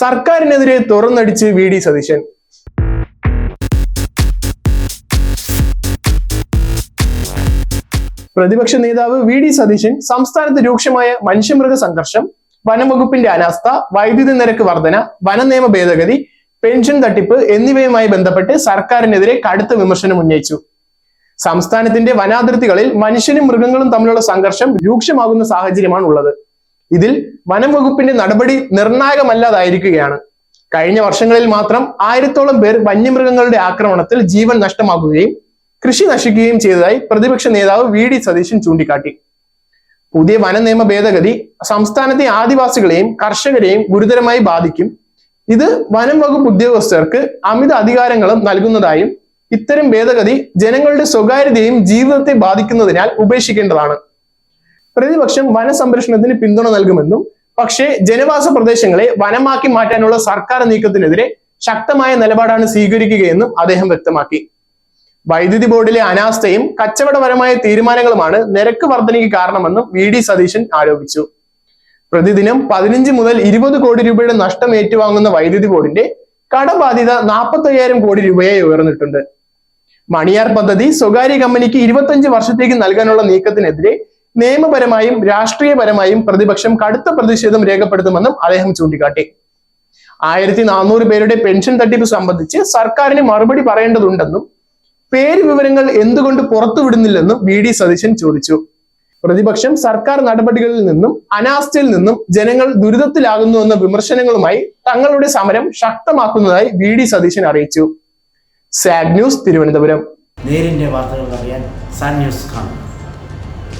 സർക്കാരിനെതിരെ തുറന്നടിച്ച് V D Satheesan. പ്രതിപക്ഷ നേതാവ് വി ഡി സതീശൻ സംസ്ഥാനത്ത് രൂക്ഷമായ മനുഷ്യമൃഗ സംഘർഷം വനംവകുപ്പിന്റെ അനാസ്ഥ വൈദ്യുതി നിരക്ക് വർധന വനനിയമ ഭേദഗതി പെൻഷൻ തട്ടിപ്പ് എന്നിവയുമായി ബന്ധപ്പെട്ട് സർക്കാരിനെതിരെ കടുത്ത വിമർശനം ഉന്നയിച്ചു. സംസ്ഥാനത്തിന്റെ വനാതിർത്തികളിൽ മനുഷ്യനും മൃഗങ്ങളും തമ്മിലുള്ള സംഘർഷം രൂക്ഷമാകുന്ന സാഹചര്യമാണ് ഉള്ളത് ഇതിൽ വനം വകുപ്പിന്റെ നടപടി നിർണായകമല്ലാതായിരിക്കുകയാണ്. കഴിഞ്ഞ വർഷങ്ങളിൽ മാത്രം ആയിരത്തോളം പേർ വന്യമൃഗങ്ങളുടെ ആക്രമണത്തിൽ ജീവൻ നഷ്ടമാക്കുകയും കൃഷി നശിക്കുകയും ചെയ്തതായി പ്രതിപക്ഷ നേതാവ് വി ഡി സതീശൻ ചൂണ്ടിക്കാട്ടി. പുതിയ വന നിയമ ഭേദഗതി സംസ്ഥാനത്തെ ആദിവാസികളെയും കർഷകരെയും ഗുരുതരമായി ബാധിക്കും. ഇത് വനം വകുപ്പ് ഉദ്യോഗസ്ഥർക്ക് അമിത അധികാരങ്ങളും നൽകുന്നതായും ഇത്തരം ഭേദഗതി ജനങ്ങളുടെ സ്വകാര്യതയും ജീവിതത്തെ ബാധിക്കുന്നതിനാൽ ഉപേക്ഷിക്കേണ്ടതാണ്. പ്രതിപക്ഷം വനസംരക്ഷണത്തിന് പിന്തുണ നൽകുമെന്നും പക്ഷേ ജനവാസ പ്രദേശങ്ങളെ വനമാക്കി മാറ്റാനുള്ള സർക്കാർ നീക്കത്തിനെതിരെ ശക്തമായ നിലപാടാണ് സ്വീകരിക്കുകയെന്നും അദ്ദേഹം വ്യക്തമാക്കി. വൈദ്യുതി ബോർഡിലെ അനാസ്ഥയും കച്ചവടപരമായ തീരുമാനങ്ങളുമാണ് നിരക്ക് വർധനയ്ക്ക് കാരണമെന്നും വി ഡി സതീശൻ ആരോപിച്ചു. പ്രതിദിനം പതിനഞ്ച് മുതൽ ഇരുപത് കോടി രൂപയുടെ നഷ്ടം ഏറ്റുവാങ്ങുന്ന വൈദ്യുതി ബോർഡിന്റെ കടബാധ്യത നാൽപ്പത്തയ്യായിരം കോടി രൂപയായി ഉയർന്നിട്ടുണ്ട്. മണിയാർ പദ്ധതി സ്വകാര്യ കമ്പനിക്ക് ഇരുപത്തഞ്ച് വർഷത്തേക്ക് നൽകാനുള്ള നീക്കത്തിനെതിരെ നിയമപരമായും രാഷ്ട്രീയപരമായും പ്രതിപക്ഷം കടുത്ത പ്രതിഷേധം രേഖപ്പെടുത്തുമെന്നും അദ്ദേഹം ചൂണ്ടിക്കാട്ടി. ആയിരത്തി നാനൂറ് പേരുടെ പെൻഷൻ തട്ടിപ്പ് സംബന്ധിച്ച് സർക്കാരിന് മറുപടി പറയേണ്ടതുണ്ടെന്നും പേര് വിവരങ്ങൾ എന്തുകൊണ്ട് പുറത്തുവിടുന്നില്ലെന്നും വി ഡി സതീശൻ ചോദിച്ചു. പ്രതിപക്ഷം സർക്കാർ നടപടികളിൽ നിന്നും അനാസ്ഥയിൽ നിന്നും ജനങ്ങൾ ദുരിതത്തിലാകുന്നു എന്ന വിമർശനങ്ങളുമായി തങ്ങളുടെ സമരം ശക്തമാക്കുന്നതായി വി ഡി സതീശൻ അറിയിച്ചു. സാഗ് ന്യൂസ് തിരുവനന്തപുരം. നേരിന്റെ വാർത്തകൾ അറിയാൻ സാൻ ന്യൂസ് കാണും.